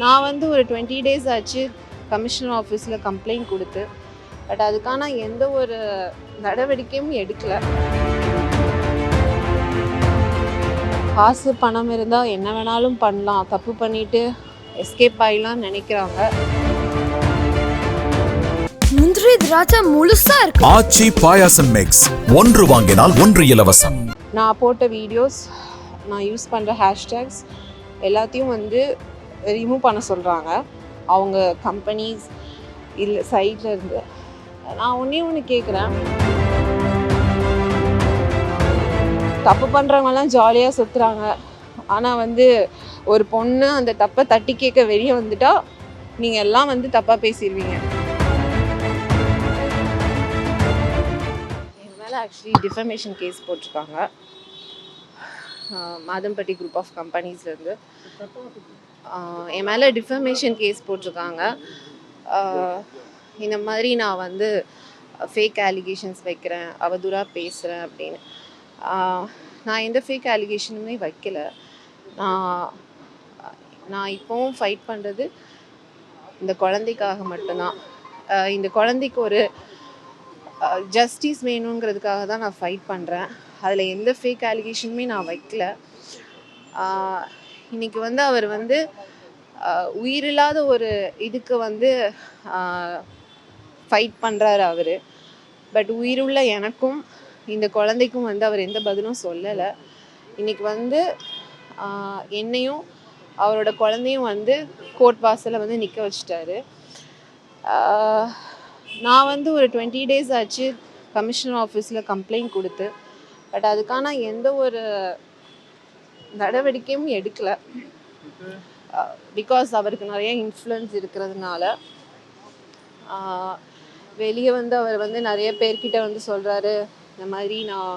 நான் வந்து ஒரு டுவெண்ட்டி டேஸ் ஆச்சு கமிஷனர் ஆஃபீஸில் கம்ப்ளைண்ட் கொடுத்து. பட் அதுக்கான எந்த ஒரு நடவடிக்கையும் எடுக்கல. காசு பணம் இருந்தால் என்ன வேணாலும் பண்ணலாம். தப்பு பண்ணிட்டு எஸ்கேப் ஆகிடலாம்னு நினைக்கிறாங்க. முந்திரி திராட்சை முழுசா இருக்கு. ஆச்சி பாயாசம் மிக்ஸ் ஒன்று வாங்கினால் ஒன்று இலவசம். நான் போட்ட வீடியோஸ் நான் யூஸ் பண்ணுற ஹேஷ்டேக்ஸ் எல்லாத்தையும் வந்து ரிமூவ் பண்ண சொல்கிறாங்க அவங்க கம்பெனிஸ் இல்லை சைட்ல இருந்து. நான் ஒன்றே ஒன்று கேட்குறேன் தப்பு பண்ணுறவங்கலாம் ஜாலியாக சுற்றுறாங்க ஆனால் வந்து ஒரு பொண்ணு அந்த தப்பை தட்டி கேட்க வெளியே வந்துட்டா நீங்கள் எல்லாம் வந்து தப்பாக பேசிடுவீங்க என் மேலே ஆக்சுவலி டிஃபமேஷன் கேஸ் போட்டிருக்காங்க. மாதம்பட்டி குரூப் ஆஃப் கம்பெனிஸ்லேருந்து என் மேலே டிஃபமேஷன் கேஸ் போட்டிருக்காங்க. இந்த மாதிரி நான் வந்து ஃபேக் அலிகேஷன்ஸ் வைக்கிறேன் அவதூறாக பேசுகிறேன் அப்படின்னு. நான் எந்த ஃபேக் அலிகேஷனுமே வைக்கல. நான் நான் இப்போவும் ஃபைட் பண்ணுறது இந்த குழந்தைக்காக மட்டும்தான். இந்த குழந்தைக்கு ஒரு ஜஸ்டிஸ் வேணுங்கிறதுக்காக தான் நான் ஃபைட் பண்ணுறேன் அதில் எந்த ஃபேக் அலிகேஷனுமே நான் வைக்கல. இன்றைக்கி இன்னைக்கு வந்து அவர் வந்து உயிரில்லாத ஒரு இதுக்கு வந்து ஃபைட் பண்ணுறாரு அவர். பட் உயிருள்ள எனக்கும் இந்த குழந்தைக்கும் வந்து அவர் எந்த பதிலும் சொல்லலை. இன்னைக்கு வந்து என்னையும் அவரோட குழந்தையும் வந்து கோர்ட் வாசலில் வந்து நிற்க வச்சிட்டாரு. நான் வந்து ஒரு டுவெண்ட்டி டேஸ் ஆச்சு கமிஷனர் ஆஃபீஸில் கம்ப்ளைண்ட் கொடுத்து. பட் அதுக்கான எந்த ஒரு நடவடிக்கையும் எடுக்கல. பிகாஸ் அவருக்கு நிறைய இன்ஃப்ளூயன்ஸ் இருக்கிறதுனால வெளியே வந்து அவர் வந்து நிறைய பேர்கிட்ட வந்து சொல்கிறாரு இந்த மாதிரி நான்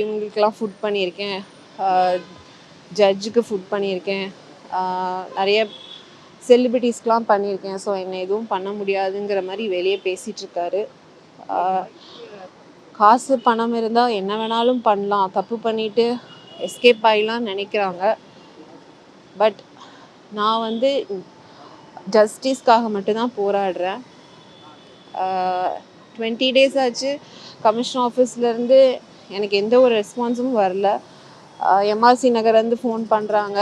இவங்களுக்கெல்லாம் ஃபுட் பண்ணியிருக்கேன். ஜட்ஜுக்கு ஃபுட் பண்ணியிருக்கேன். நிறைய செலிபிரிட்டிஸ்க்கெலாம் பண்ணியிருக்கேன். ஸோ என்னை எதுவும் பண்ண முடியாதுங்கிற மாதிரி வெளியே பேசிகிட்ருக்காரு காசு பணம் இருந்தால் என்ன வேணாலும் பண்ணலாம். தப்பு பண்ணிவிட்டு எஸ்கேப் ஆகிலாம் நினைக்கிறாங்க. பட் நான் வந்து ஜஸ்டிஸ்க்காக மட்டும்தான் போராடுறேன். டுவெண்ட்டி டேஸ் ஆச்சு. கமிஷன் ஆஃபீஸ்லேருந்து எனக்கு எந்த ஒரு ரெஸ்பான்ஸும் வரல. எம்ஆர்சி நகர்லேருந்து ஃபோன் பண்ணுறாங்க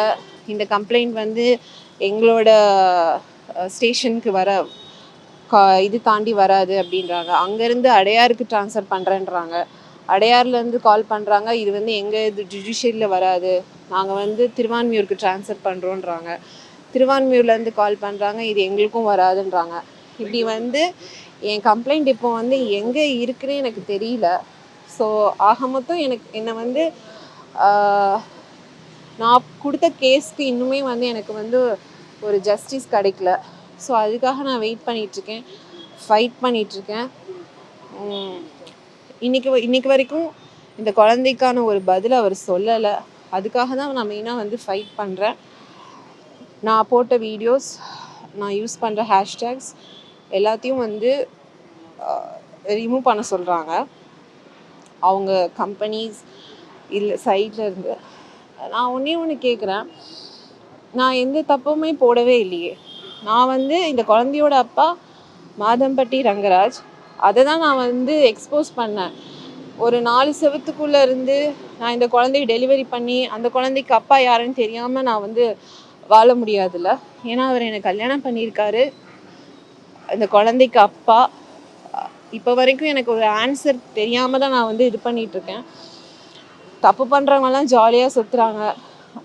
இந்த கம்ப்ளைண்ட் வந்து எங்களோட ஸ்டேஷனுக்கு வர கா இது தாண்டி வராது அப்படின்றாங்க. அங்கேருந்து அடையாருக்கு ட்ரான்ஸ்ஃபர் பண்ணுறேன்றாங்க அடையார்லேருந்து கால் பண்ணுறாங்க இது வந்து எங்கள் இது ஜுடிஷியரியில் வராது. நாங்கள் வந்து திருவான்மியூருக்கு ட்ரான்ஸ்ஃபர் பண்ணுறோன்றாங்க திருவான்மியூர்லேருந்து கால் பண்ணுறாங்க இது எங்களுக்கும் வராதுன்றாங்க. இப்படி வந்து என் கம்ப்ளைண்ட் இப்போ வந்து எங்கே இருக்குன்னு எனக்கு தெரியல. ஸோ ஆக மொத்தம் எனக்கு என்னை வந்து நான் கொடுத்த கேஸ்க்கு இன்னுமே வந்து எனக்கு வந்து ஒரு ஜஸ்டிஸ் கிடைக்கல. ஸோ அதுக்காக நான் வெயிட் பண்ணிகிட்ருக்கேன் ஃபைட் பண்ணிகிட்ருக்கேன் இன்னைக்கு வ- இன்னைக்கு வரைக்கும் இந்த குழந்தைக்கான ஒரு பதில் அவர் சொல்லலை. அதுக்காக தான் நான் மெயினாக வந்து ஃபைட் பண்ணுறேன் நான் போட்ட வீடியோஸ் நான் யூஸ் பண்ணுற ஹேஷ்டேக்ஸ் எல்லாத்தையும் வந்து ரிமூவ் பண்ண சொல்கிறாங்க அவங்க கம்பெனிஸ் இல்லை சைட்ல இருந்து. நான் ஒன்றே ஒன்று கேட்குறேன் நான் எந்த தப்புமே போடவே இல்லையே. நான் வந்து இந்த குழந்தையோட அப்பா மாதம்பட்டி ரங்கராஜ் அதை தான் நான் வந்து எக்ஸ்போஸ் பண்ணேன். ஒரு நாலு செவத்துக்குள்ளே இருந்து நான் இந்த குழந்தைய டெலிவரி பண்ணி அந்த குழந்தைக்கு அப்பா யாருன்னு தெரியாமல் நான் வந்து வாழ முடியாதுல்ல. ஏன்னா அவர் என்னை கல்யாணம் பண்ணியிருக்காரு. அந்த குழந்தைக்கு அப்பா. இப்போ வரைக்கும் எனக்கு ஒரு ஆன்சர் தெரியாமல் தான் நான் வந்து இது பண்ணிகிட்ருக்கேன் தப்பு பண்ணுறவங்கலாம் ஜாலியாக சுற்றுறாங்க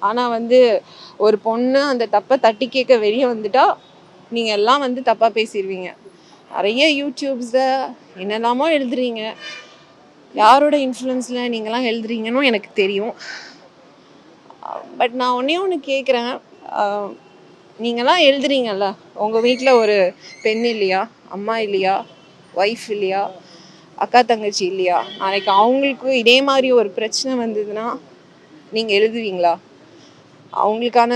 ஆனால் வந்து ஒரு பொண்ணு அந்த தப்பை தட்டி கேட்க வெளியே வந்துட்டால் நீங்கள் எல்லாம் வந்து தப்பாக பேசிடுவீங்க நிறைய யூடியூப்ஸில் என்னெல்லாமோ எழுதுறீங்க. யாரோட இன்ஃப்ளூயன்ஸில் நீங்களாம் எழுதுறீங்கன்னு எனக்கு தெரியும். பட் நான் ஒன்றே ஒன்று கேட்குறேன் நீங்களாம் எழுதுறீங்கல்ல? உங்கள் வீட்டில் ஒரு பெண் இல்லையா? அம்மா இல்லையா? ஒய்ஃப் இல்லையா? அக்கா தங்கச்சி இல்லையா? நாளைக்கு அவங்களுக்கு இதே மாதிரி ஒரு பிரச்சனை வந்ததுன்னா நீங்கள் எழுதுவீங்களா? அவங்களுக்கான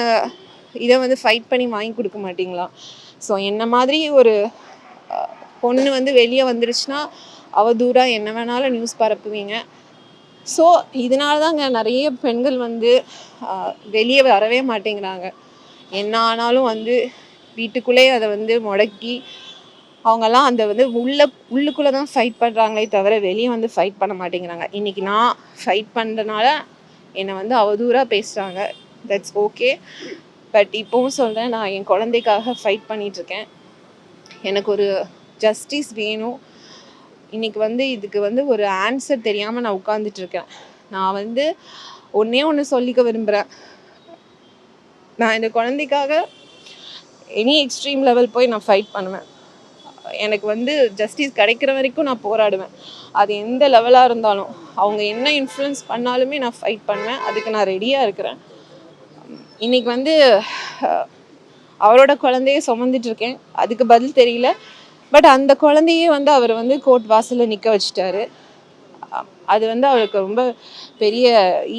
இதை வந்து ஃபைட் பண்ணி வாங்கி கொடுக்க மாட்டீங்களா? ஸோ என்ன மாதிரி ஒரு பொண்ணு வந்து வெளியே வந்துருச்சுன்னா அவதூறாக என்ன வேணாலும் நியூஸ் பரப்புவீங்க. ஸோ இதனால தாங்க நிறைய பெண்கள் வந்து வெளியே வரவே மாட்டேங்கிறாங்க. என்ன ஆனாலும் வந்து வீட்டுக்குள்ளேயே அதை வந்து முடக்கி அவங்கெல்லாம் அந்த வந்து உள்ள உள்ளுக்குள்ளே தான் ஃபைட் பண்ணுறாங்களே தவிர வெளியே வந்து ஃபைட் பண்ண மாட்டேங்கிறாங்க. இன்றைக்கி நான் ஃபைட் பண்ணுறதுனால என்னை வந்து அவதூறாக பேசுகிறாங்க தட்ஸ் ஓகே பட் இப்போவும் சொல்கிறேன் நான் என் குழந்தைக்காக ஃபைட் பண்ணிகிட்ருக்கேன் எனக்கு ஒரு ஜஸ்டிஸ் வேணும். இன்றைக்கி வந்து இதுக்கு வந்து ஒரு ஆன்சர் தெரியாமல் நான் உட்காந்துட்ருக்கேன் நான் வந்து ஒன்றே ஒன்று சொல்லிக்க விரும்புகிறேன் நான் இந்த குழந்தைக்காக எனி எக்ஸ்ட்ரீம் லெவல் போய் நான் ஃபைட் பண்ணுவேன். எனக்கு வந்து ஜஸ்டிஸ் கிடைக்கிற வரைக்கும் நான் போராடுவேன். அது எந்த லெவலாக இருந்தாலும். அவங்க என்ன இன்ஃப்ளூயன்ஸ் பண்ணாலுமே நான் ஃபைட் பண்ணுவேன். அதுக்கு நான் ரெடியாக இருக்கிறேன். இன்றைக்கி வந்து அவரோட குழந்தைய சுமந்துட்டு இருக்கேன். அதுக்கு பதில் தெரியல. பட் அந்த குழந்தையே வந்து அவர் வந்து கோர்ட் வாசலில் நிற்க வச்சிட்டாரு. அது வந்து அவருக்கு ரொம்ப பெரிய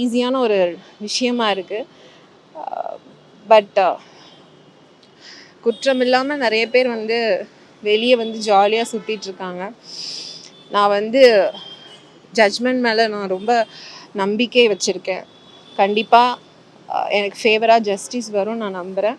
ஈஸியான ஒரு விஷயமா இருக்குது பட் uh, குற்றம் இல்லாமல் நிறைய பேர் வந்து வெளியே வந்து ஜாலியாக சுற்றிட்டு இருக்காங்க நான் வந்து ஜட்ஜ்மெண்ட் மேலே நான் ரொம்ப நம்பிக்கை வச்சுருக்கேன். கண்டிப்பாக uh, எனக்கு ஃபேவராக ஜஸ்டிஸ் வரும் நான் நம்புகிறேன்